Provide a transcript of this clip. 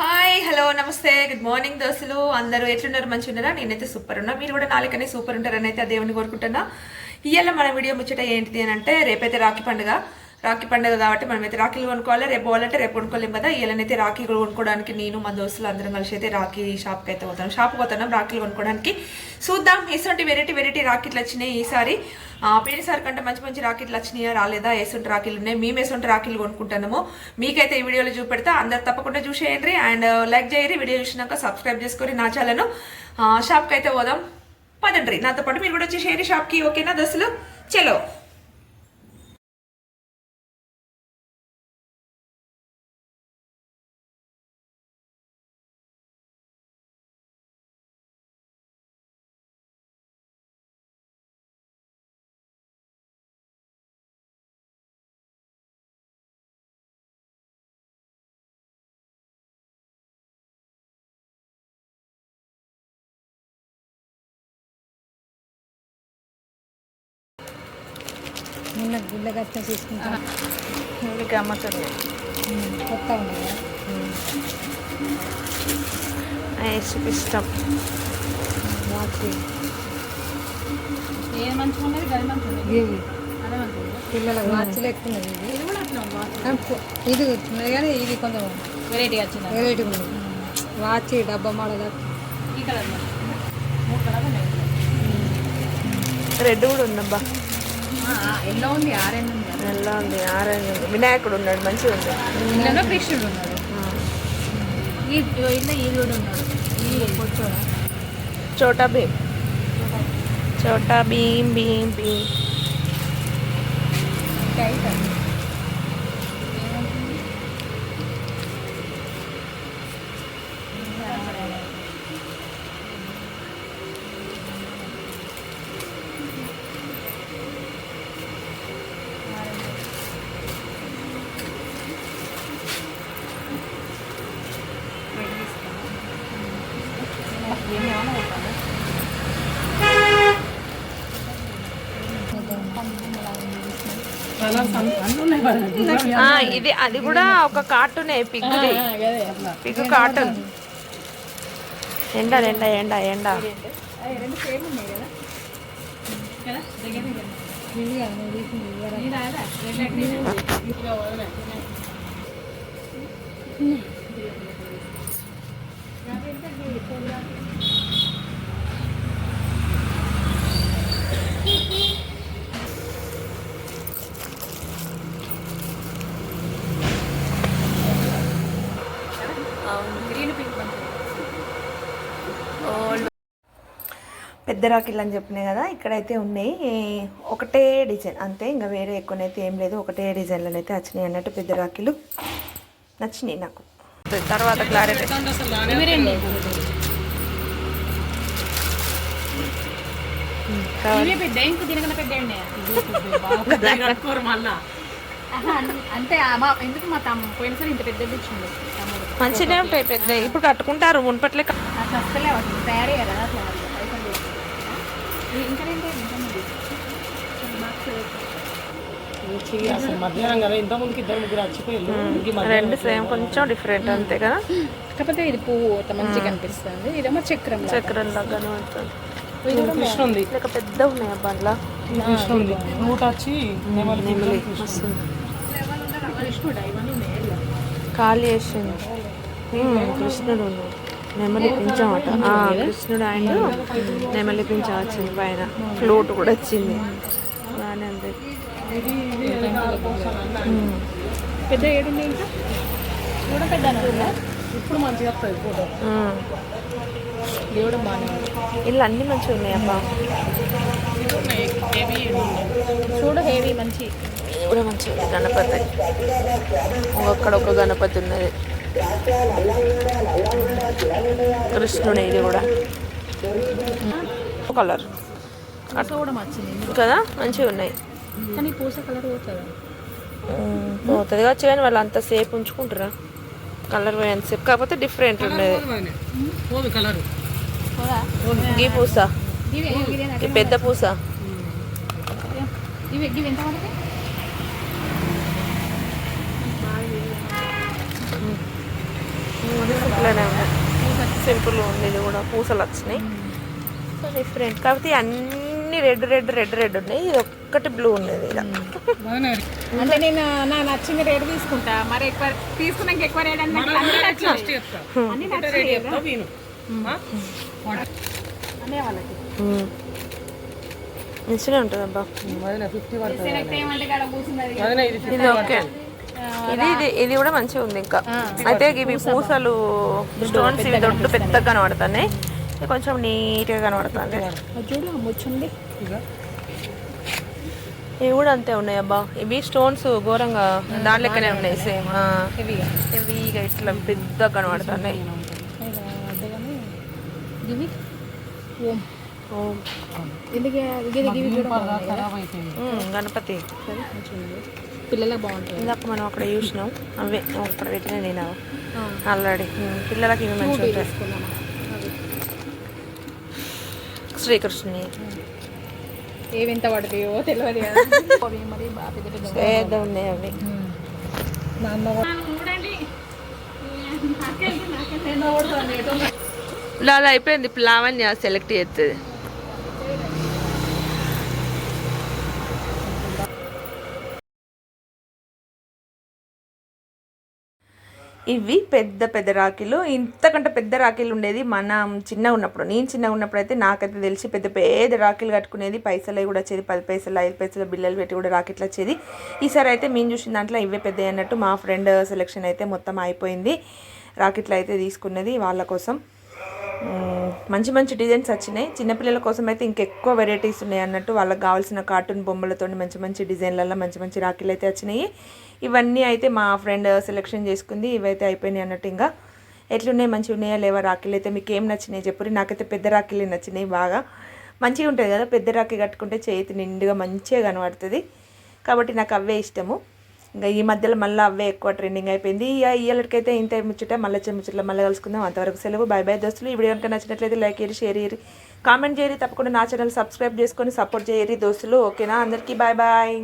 Hi hello namaste. Good morning దోస్తులు. అందరూ ఎట్లున్నారు? మంచి ఉన్నారా నేనైతే సూపర్ ఉన్నా మీరు కూడా నాలుగనే సూపర్ ఉంటారని అయితే ఆ దేవుని కోరుకుంటున్నా. ఇవాళ మన వీడియో ముచ్చట ఏంటిది అని అంటే రేపైతే రాఖీ పండుగ. రాఖీ పండుగ కాబట్టి మనమైతే రాఖీలు కొనుక్కోవాలి? రేపు పోవాలంటే రేపు కొనుక్కోలేం కదా. ఇవాళనైతే రాఖీ కొనుక్కోవడానికి నేను మా దోస్తులు అందరం కలిసి అయితే రాఖీ షాప్కి అయితే పోతాం షాప్కి పోతున్నాం రాఖీలు కొనుక్కోవడానికి. చూద్దాం. ఇటువంటి వెరైటీ వెరైటీ రాఖీలు వచ్చినాయి ఈసారి. ఆ, సార్ కంటే మంచి మంచి రాకెట్లు వచ్చినాయా రాలేదా? వేసుంటి రాఖీలు ఉన్నాయి. మేము వేసుంటి రాఖీలు కొనుక్కుంటున్నాము. మీకైతే ఈ వీడియోలో చూపెడతా. అందరు తప్పకుండా చూసేయండి. అండ్ uh, లైక్ చేయరి వీడియో చూసినాక సబ్స్క్రైబ్ చేసుకొని నా ఛానల్ను షాప్కి uh, అయితే పోదాం. పదండ్రి. నాతో పాటు మీరు కూడా వచ్చేసేయండి షాప్కి ఓకేనా? దశలు చలో. నిన్న గుళ్ళ గట్ట తీసుకుంటాం మీకు అమ్ముతుంది కొత్త ఉంది కదా. ఇష్టం. వాచ్. ఏ మంచిగా ఉన్నది గది మంచిగా ఇవి ఇది. ఇది. కానీ ఇది కొంచెం వెరైటీ వచ్చింది? వెరైటీ ఉంది. వాచ్ డబ్బా మోడల్ ఈ కలర్ ఉన్నాయి. రెడ్ కూడా ఉందబ్బా. ఎల్లో ఉంది ఆరెంజ్ ఉంది. ఎలా ఉంది ఆరెంజ్ ఉంది. వినాయకుడు ఉన్నాడు మంచిగా ఉంది. ఇందులో కృష్ణుడు ఉన్నాడు. ఈ ఇదిగో ఇందులో ఈ కూడా ఉన్నాడు. ఈ చోటా భీమ్. చోటా భీమ్ భీమ్ భీమ్. ఇది అది కూడా ఒక కార్టూనే పిగ్గుది. Pig cartoon. ఎండ ఎండ ఎండ ఎండ ఉన్నాయి కదా కదా దగ్గర దగ్గర ఇది కాదు, నువ్వు తీసింది ఇది కదా. ఇది రాదా? రెండు ఎక్కడ ఇదిగో వదిలే. గ్రీన్ పింక్ మంచిగా పెద్ద రాఖీలు అని చెప్పినాయి కదా ఇక్కడైతే ఉన్నాయి. ఒకటే డిజైన్ అంతే ఇంకా వేరే ఎక్కువనైతే ఏం లేదు ఒకటే డిజైన్లో అయితే వచ్చినాయి అన్నట్టు పెద్ద రాఖీలు నచ్చినాయి నాకు. తర్వాత క్లారిటీ. పెద్ద ఇంక దీనికన్నా పెద్ద మా ఎందుకు మా తమ్ము పోయినసారి ఇంత తమ్ముడు. మంచిగానే ఉంటాయి పెద్ద ఇప్పుడు కట్టుకుంటారు మున్పట్లే అసలు తయారీ కదా అట్లా ఇంకా రెండు సేమ్ కొంచెం డిఫరెంట్ అంతే కదా. కాకపోతే ఇది పువ్వు అంత మంచిగా కనిపిస్తుంది ఇదేమో చక్రం. చక్రం లాగానే ఉంటుంది. కృష్ణ ఉంది పెద్ద ఉన్నాయి బండ్ల కృష్ణ ఉంది నూట వచ్చి నెమలి వస్తుంది కృష్ణుడా ఇవన్నీ ఉన్నాయి ఇలా. ఖాళీ ఉమ్, కృష్ణుడు ఉన్నాడు. నెమలి పింఛమట. ఆ, కృష్ణుడు ఆయన నెమలి పింఛం వచ్చింది పైన. ఫ్లూట్ కూడా వచ్చింది. బాగానే ఉంది. పెద్ద ఏడుంది ఇంకా? కూడా పెద్ద ఇప్పుడు మంచిగా వస్తుంది ఫోటో. ఉమ్. దేవుడు బాగానే ఉంది. ఇల్లు అన్ని మంచిగా ఉన్నాయి అబ్బా చూడు హేవీ మంచి. కూడా మంచిగా ఉంది గణపతి. అక్కడ ఒక గణపతి ఉన్నది. కృష్ణుడు ఇది కూడా. కలర్. పూస కూడా వచ్చింది కదా? మంచిగా ఉన్నాయి. కానీ పూస కలర్ పోతుందా? కావచ్చు కానీ వాళ్ళు అంతసేపు ఉంచుకుంటారా కలర్ పోయేంతసేపు కాకపోతే డిఫరెంట్ ఉండేది పోదు కలరు. పోదా? గీ పూస. ఈ పెద్ద పూస. ఇవి ఇవి ఎంత పడతాయి? సింపుల్ ఉంది ఇది కూడా పూసలు వచ్చినాయి. So different. కాకపోతే అన్ని రెడ్ రెడ్ రెడ్ రెడ్ ఉన్నాయి. ఇది ఒక్కటి బ్లూ ఉన్నది ఇలా అంటే నేను నా నచ్చిన రేట్ తీసుకుంటా. మరి ఎక్కువ తీసుకున్నాక ఎక్కువ రేట్ అంటే వాళ్ళకి. మంచిగా ఉంటుంది అబ్బా. వదిన ఫిఫ్టీ పడుతుంది సెలెక్ట్ ఏమంటే కాడ కూర్చున్నది వదిన ఇది ఇది ఓకే. ఇది ఇది ఇది కూడా మంచిగా ఉంది ఇంకా. అయితే ఇవి పూసలు. స్టోన్స్ ఇవి దొడ్డు పెద్దగా కనబడుతున్నాయి. కొంచెం నీట్గా కనబడుతుంది. ఇవి కూడా అంతే ఉన్నాయి అబ్బా. ఇవి స్టోన్స్ ఘోరంగా దాని లెక్కనే ఉన్నాయి సేమ్ ఇవి ఇట్లా పెద్దగా కనబడుతున్నాయి. గణపతి. పిల్లలకు బాగుంటుంది. ఇందాక మనం అక్కడ చూసినాం. అవే అక్కడ పెట్టిన నేను ఆల్రెడీ. పిల్లలకి ఇవి మంచిగా అవి. శ్రీకృష్ణుని. ఏవి ఎంత పడతాయో తెలియదు కదా. ఉన్నాయి అవి. అలా అయిపోయింది. ఇప్పుడు లావణ్య సెలెక్ట్ చేస్తుంది. ఇవి పెద్ద పెద్ద రాఖీలు. ఇంతకంటే పెద్ద రాఖీలు ఉండేది మనం చిన్నగా ఉన్నప్పుడు. నేను చిన్నగా ఉన్నప్పుడు అయితే నాకైతే తెలిసి పెద్ద పెద్ద రాఖీలు కట్టుకునేది పైసలు కూడా వచ్చేది. పది పైసలు ఐదు పైసలు బిల్లలు పెట్టి కూడా రాకెట్లు వచ్చేది. ఈసారి అయితే మేము చూసిన దాంట్లో ఇవే పెద్ద అన్నట్టు మా ఫ్రెండ్ సెలెక్షన్ అయితే మొత్తం అయిపోయింది. రాకెట్లు అయితే తీసుకున్నది వాళ్ళ కోసం. మంచి మంచి డిజైన్స్ వచ్చినాయి. చిన్నపిల్లల కోసం అయితే ఇంకెక్కువ వెరైటీస్ ఉన్నాయి అన్నట్టు వాళ్ళకి కావాల్సిన కార్టూన్ బొమ్మలతో మంచి మంచి డిజైన్లలో మంచి మంచి రాఖీలు అయితే వచ్చినాయి. ఇవన్నీ అయితే మా ఫ్రెండ్ సెలెక్షన్ చేసుకుంది. ఇవైతే అయిపోయినాయి అన్నట్టు ఇంకా ఎట్లున్నాయి? మంచిగా ఉన్నాయా? లేవా? రాఖీలు అయితే మీకు ఏం నచ్చినాయి చెప్పురి నాకైతే పెద్ద రాఖీలే నచ్చినాయి బాగా. మంచిగా ఉంటుంది కదా? పెద్ద రాఖీ కట్టుకుంటే చేతి నిండుగా మంచిగా కనబడుతుంది. కాబట్టి నాకు అవే ఇష్టము. ఇంకా ఈ మధ్యలో మళ్ళీ అవే ఎక్కువ ట్రెండింగ్ అయిపోయింది. ఇక ఇయ్యలకైతే ఇంత ముచ్చట మళ్ళీ వచ్చే మళ్ళీ కలుసుకుందాం. అంతవరకు సెలవు బై బై దోస్తులు. ఈ వీడియో కనుక నచ్చినట్లయితే లైక్ చేయరు షేర్ చేయరు కామెంట్ చేయరు తప్పకుండా నా ఛానల్ సబ్స్క్రైబ్ చేసుకొని సపోర్ట్ చేయరు దోస్తులు. ఓకేనా అందరికీ బాయ్ బాయ్